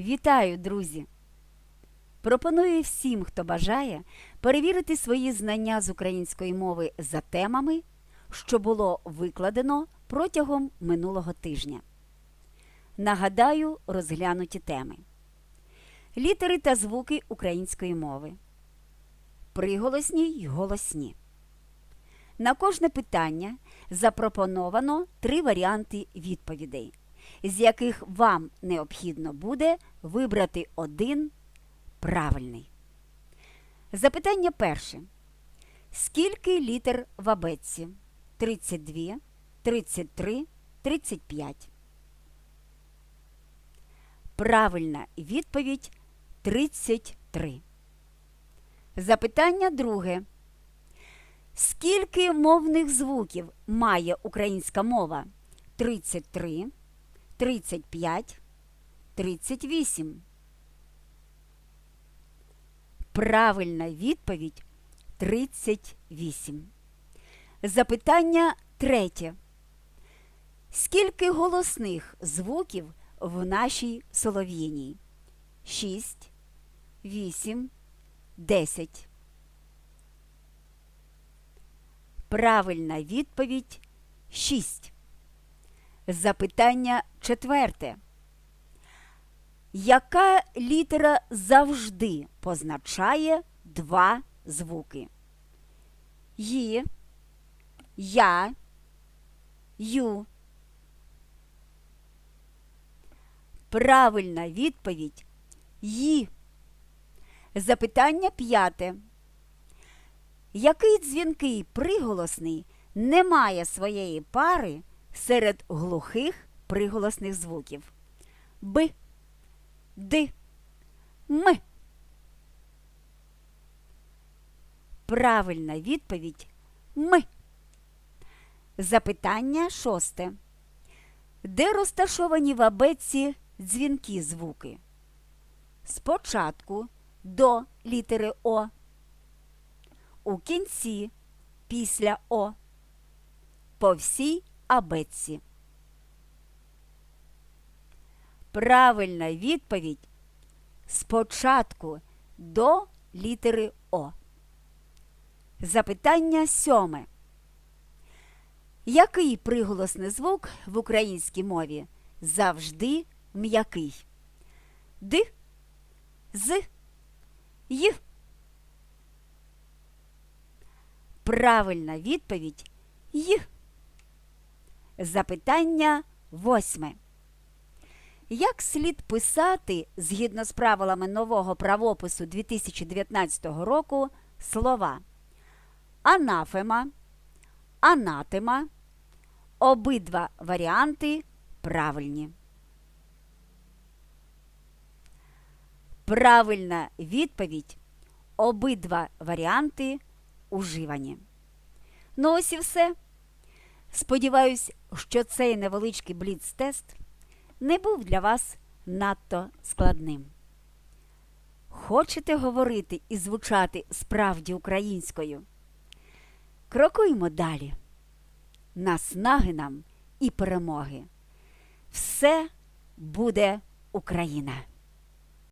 Вітаю, друзі! Пропоную всім, хто бажає, перевірити свої знання з української мови за темами, що було викладено протягом минулого тижня. Нагадаю розглянуті теми: літери та звуки української мови, приголосні й голосні. На кожне питання запропоновано три варіанти відповідей, з яких вам необхідно буде вибрати один правильний. Запитання перше. Скільки літер в абетці? 32, 33, 35. Правильна відповідь 33. Запитання друге. Скільки мовних звуків має українська мова? 33, 35, 38. Правильна відповідь 38. Запитання третє. Скільки голосних звуків в нашій солов'їній? 6, 8, 10. Правильна відповідь 6. Запитання четверте. Яка літера завжди позначає два звуки? Ї, Я, Ю. Правильна відповідь Ї. Запитання п'яте. Який дзвінкий приголосний не має своєї пари серед глухих приголосних звуків? Б, Д, М. Правильна відповідь М. Запитання шосте. Де розташовані в абетці дзвінкі звуки? Спочатку до літери О у кінці після О. По всій абетці. Правильна відповідь спочатку до літери О. Запитання сьоме. Який приголосний звук в українській мові завжди м'який? Д, З, Й. Правильна відповідь Й. Запитання восьме. Як слід писати згідно з правилами нового правопису 2019 року слова анафема, анатема, обидва варіанти правильні. Правильна відповідь обидва варіанти уживані. Ну ось і все. Сподіваюсь, що цей невеличкий бліц-тест не був для вас надто складним. Хочете говорити і звучати справді українською? Крокуймо далі. Наснаги нам і перемоги. Все буде Україна!